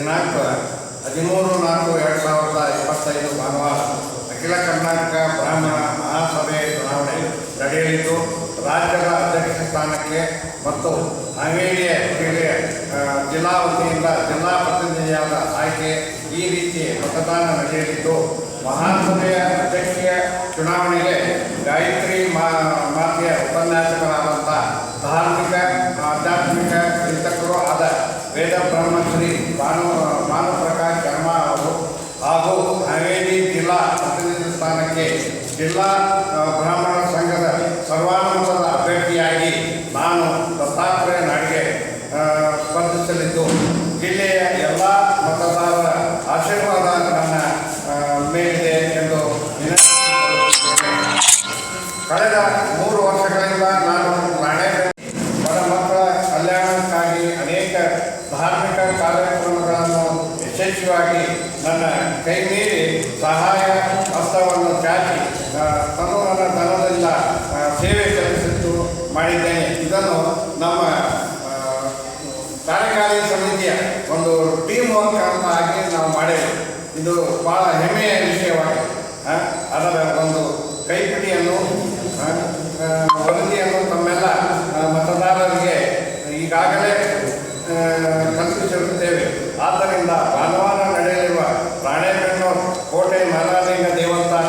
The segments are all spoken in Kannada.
ದಿನಾಂಕ ಹದಿಮೂರು ನಾಲ್ಕು ಎರಡು ಸಾವಿರದ ಇಪ್ಪತ್ತೈದು ಭಾನುವಾರ ಅಖಿಲ ಕರ್ನಾಟಕ ಬ್ರಾಹ್ಮಣ ಮಹಾಸಭೆ ಚುನಾವಣೆ ನಡೆಯಲಿದ್ದು ರಾಜ್ಯದ ಅಧ್ಯಕ್ಷ ಸ್ಥಾನಕ್ಕೆ ಮತ್ತು ಹಾವೇರಿ ಜಿಲ್ಲೆಯ ಆ, ಜಿಲ್ಲಾ ವತಿಯಿಂದ ಜಿಲ್ಲಾ ಪ್ರತಿನಿಧಿಯಾದ ಆಯ್ಕೆ ಈ ರೀತಿ ಮತದಾನ ನಡೆಯಲಿದ್ದು ಮಹಾಸಭೆಯ ಅಧ್ಯಕ್ಷೀಯ ಚುನಾವಣೆಗೆ ಗಾಯತ್ರಿ ಮಾ ಮಾತೆಯ ಉಪನ್ಯಾಸಕರಾದಂಥ ಧಾರ್ಮಿಕ ಆಧ್ಯಾತ್ಮಿಕ ಚಿಂತಕರು ಆದ ವೇದ ಬ್ರಹ್ಮಶ್ರೀ ಭಾನು ಪ್ರಕಾಶ್ ಶರ್ಮಾ ಅವರು ಹಾಗೂ ಹಾವೇರಿ ಜಿಲ್ಲಾ ಪ್ರತಿನಿಧಿ ಸ್ಥಾನಕ್ಕೆ ಜಿಲ್ಲಾ ಬ್ರಾಹ್ಮಣ ಸಂಘದ ಸರ್ವಾನುಮತದ ಅಭ್ಯರ್ಥಿಯಾಗಿ ನಾನು ದತ್ತಾತ್ರೇಯ ನಾಡಿಗೆ ಸ್ಪರ್ಧಿಸಲಿದ್ದು. ಜಿಲ್ಲೆಯ ಎಲ್ಲ ಮತದಾರರ ಆಶೀರ್ವಾದ ನನ್ನ ಮೇಲಿದೆ ಎಂದು ಕಳೆದ ಮೂರು ವರ್ಷಗಳಿಂದ ನಾನು ರಾಣೆಬೆನ್ನೂರು ಬಡ ಮಕ್ಕಳ ಕಲ್ಯಾಣಕ್ಕಾಗಿ ಅನೇಕ ಧಾರ್ಮಿಕ ಕಾರ್ಯಕ್ರಮಗಳನ್ನು ಯಶಸ್ವಿಯಾಗಿ ನನ್ನ ಕೈ ಮೀರಿ ಸಹಾಯ ಹಸ್ತವನ್ನು ಚಾಚಿ ತನ್ನ ತನುವನ್ನ ಧನದಿಂದ ಸೇವೆ ಸಲ್ಲಿಸಿದ್ದು ಮಾಡಿದ್ದೇನೆ. ಇದನ್ನು ನಮ್ಮ ಕಾರ್ಯಕಾರಿ ಸಮಿತಿಯ ಒಂದು ಟೀಮ್ ವರ್ಕ್ ಅಂತ ಆಗಿ ನಾವು ಮಾಡೇವೆ ಇದು ಭಾಳ ಹೆಮ್ಮೆಯ ವಿಷಯವಾಗಿದೆ. ಅದರ ಒಂದು ಕೈಪಿಡಿಯನ್ನು ವರದಿಯನ್ನು ತಮ್ಮೆಲ್ಲ ಮತದಾರರಿಗೆ ಈಗಾಗಲೇ ಕಲ್ಪಿಸಿರುತ್ತೇವೆ. ಆದ್ದರಿಂದ ಭಾನುವಾರ ನಡೆಯಲಿರುವ ರಾಣೆಬೆನ್ನೂರು ಕೋಟೆ ಮಹಾರಾಜಿಂಗ ದೇವಸ್ಥಾನ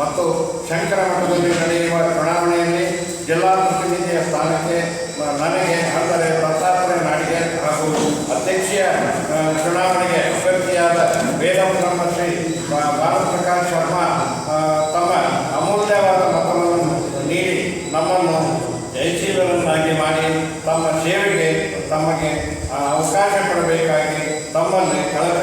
ಮತ್ತು ಶಂಕರ ಮಠದಲ್ಲಿ ನಡೆಯುವ ಚುನಾವಣೆಯಲ್ಲಿ ಜಿಲ್ಲಾ ಪ್ರತಿನಿಧಿಯ ಸ್ಥಾನಕ್ಕೆ ನನಗೆ ಅಂದರೆ ದತ್ತಾತ್ರೇಯ ನಾಡಿಗೆ ಹಾಗೂ ಅಧ್ಯಕ್ಷೀಯ ಚುನಾವಣೆಗೆ ಅಭ್ಯರ್ಥಿಯಾದ ವೇದ ಶ್ರೀ ಭಾರತ ಪ್ರಕಾಶ್ ಶರ್ಮಾ ತಮ್ಮ ಅಮೂಲ್ಯವಾದ ಮತವನ್ನು ನೀಡಿ ನಮ್ಮನ್ನು ಜಯಶೀಲರನ್ನಾಗಿ ಮಾಡಿ ತಮ್ಮ ಸೇವೆಗೆ ತಮಗೆ ಅವಕಾಶ ಕೊಡಬೇಕಾಗಿ ತಮ್ಮಲ್ಲಿ ಕಳಕಳಿಯಿಂದ